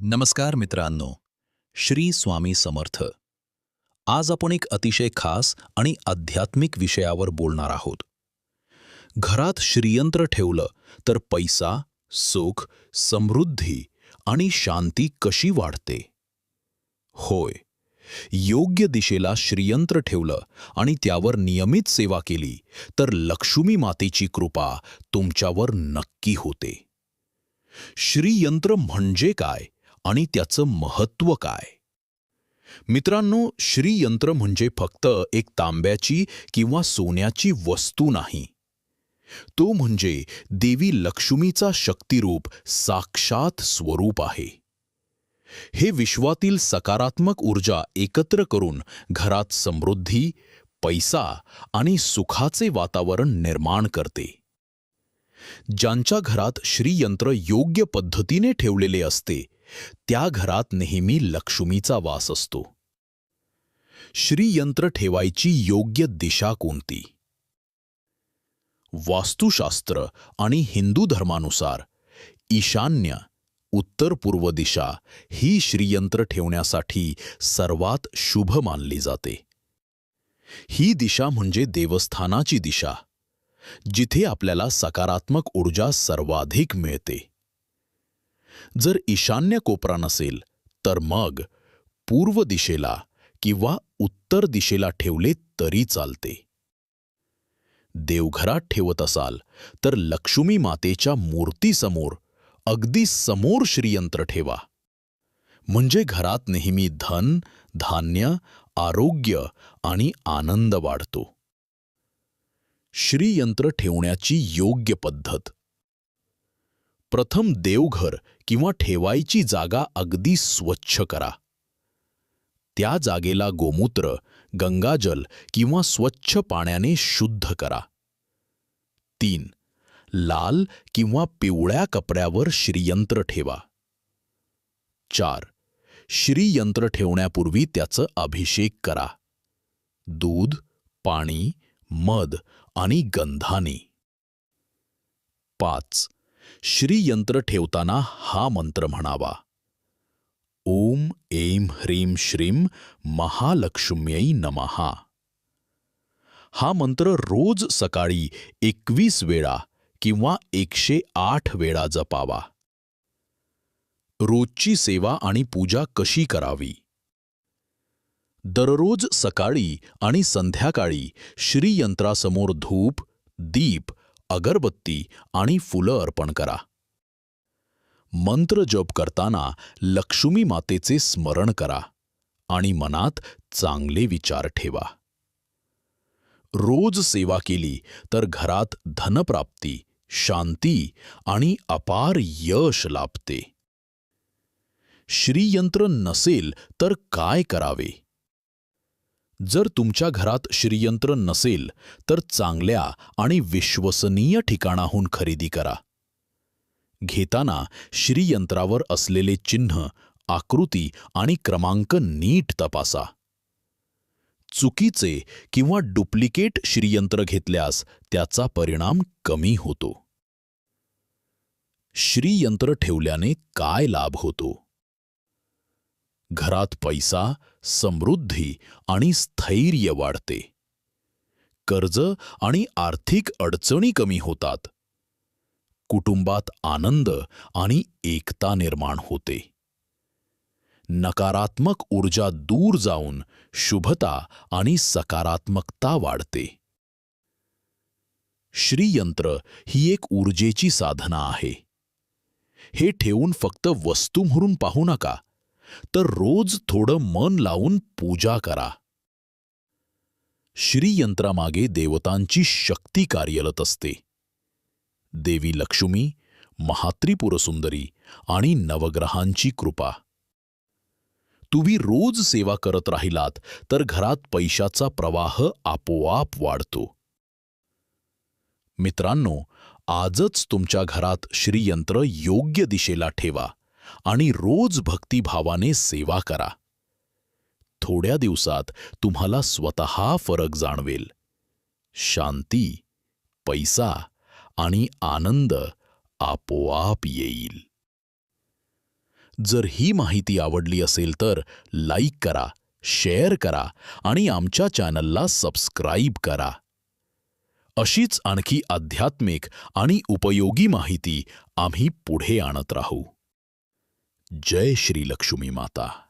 नमस्कार मित्रांनो श्री स्वामी समर्थ. आज आपण एक अतिशय खास आणि आध्यात्मिक विषयावर बोलणार आहोत. घरात श्रीयंत्र ठेवलं तर पैसा सुख समृद्धी आणि शांती कशी वाढते? होय योग्य दिशेला श्रीयंत्र ठेवलं आणि त्यावर नियमित सेवा केली तर लक्ष्मी मातेची कृपा तुमच्यावर नक्की होते. श्रीयंत्र म्हणजे काय? आणि त्याचं महत्त्व काय? मित्रांनो श्रीयंत्र म्हणजे फक्त एक तांब्याची किंवा सोन्याची वस्तू नाही. तो म्हणजे देवी लक्ष्मीचा शक्तिरूप साक्षात स्वरूप आहे. हे विश्वातील सकारात्मक ऊर्जा एकत्र करून घरात समृद्धी पैसा आणि सुखाचे वातावरण निर्माण करते. ज्यांच्या घरात श्रीयंत्र योग्य पद्धतीने ठेवलेले असते त्या घरात नेहमी लक्ष्मीचा वास असतो. श्रीयंत्र ठेवायची योग्य दिशा कोणती? वास्तुशास्त्र आणि हिंदू धर्मानुसार ईशान्य उत्तर पूर्व दिशा ही श्रीयंत्र ठेवण्यासाठी सर्वात शुभ मानली जाते. ही दिशा म्हणजे देवस्थानाची दिशा जिथे आपल्याला सकारात्मक ऊर्जा सर्वाधिक मिळते. जर ईशान्य कोपरा नसेल तर मग पूर्व दिशेला किंवा उत्तर दिशेला ठेवले तरी चालते. देवघरात ठेवत असाल तर लक्ष्मी मातेच्या मूर्तीसमोर अगदी समोर श्रीयंत्र ठेवा. म्हणजे घरात नेहमी धन धान्य आरोग्य आणि आनंद वाढतो. श्रीयंत्र ठेवण्याची योग्य पद्धत. प्रथम देवघर किंवा ठेवायची जागा अगदी स्वच्छ करा. त्या जागेला गोमूत्र गंगाजल किंवा स्वच्छ पाण्याने शुद्ध करा. तीन लाल किंवा पिवळ्या कपड्यावर श्रीयंत्र ठेवा. चार श्रीयंत्र ठेवण्यापूर्वी त्याचं अभिषेक करा. दूध पाणी मध आणि गंधाने. पाच श्रीयंत्र ठेवताना हा मंत्र म्हणावा. ओम ऐं ह्रीं श्रीं महालक्ष्म्यै नमहा हा मंत्र रोज सकाळी एकवीस वेळा किंवा एकशे आठ वेळा जपावा. रोजची सेवा आणि पूजा कशी करावी? दररोज सकाळी आणि संध्याकाळी श्रीयंत्रासमोर धूप दीप अगरबत्ती आणि फुलं अर्पण करा. मंत्र जप करताना लक्ष्मी मातेचे स्मरण करा आणि मनात चांगले विचार ठेवा. रोज सेवा केली तर घरात धनप्राप्ती शांती आणि अपार यश लाभते. श्रीयंत्र नसेल तर काय करावे? जर तुमच्या घरात श्रीयंत्र नसेल तर चांगल्या आणि विश्वसनीय ठिकाणाहून खरेदी करा. घेताना श्रीयंत्रावर असलेले चिन्ह आकृती आणि क्रमांक नीट तपासा. चुकीचे किंवा डुप्लिकेट श्रीयंत्र घेतल्यास त्याचा परिणाम कमी होतो. श्रीयंत्र ठेवल्याने काय लाभ होतो? घरात पैसा समृद्धी आणि स्थैर्य वाढते. कर्ज आणि आर्थिक अडचणी कमी होतात. कुटुंबात आनंद आणि एकता निर्माण होते. नकारात्मक ऊर्जा दूर जाऊन शुभता आणि सकारात्मकता वाढते. श्रीयंत्र ही एक ऊर्जेची साधना आहे. हे ठेवून फक्त वस्तू म्हणून पाहू नका तर रोज थोडं मन लावून पूजा करा. श्रीयंत्रामागे देवतांची शक्ती कार्यरत असते. देवी लक्ष्मी महात्रिपुरसुंदरी आणि नवग्रहांची कृपा. तुम्ही रोज सेवा करत राहिलात तर घरात पैशाचा प्रवाह आपोआप वाढतो. मित्रांनो आजच तुमच्या घरात श्रीयंत्र योग्य दिशेला ठेवा. आणि रोज भक्तिभावाने सेवा करा. थोड्या दिवसात तुम्हाला स्वतः फरक जाणवेल. शांती पैसा आणि आनंद आपोआप येईल. जर ही माहिती आवडली असेल तर लाईक करा शेअर करा आणि आमच्या चॅनलला सबस्क्राईब करा. अशीच आणखी आध्यात्मिक आणि उपयोगी माहिती आम्ही पुढे आणत राहू. जय श्री लक्ष्मी माता.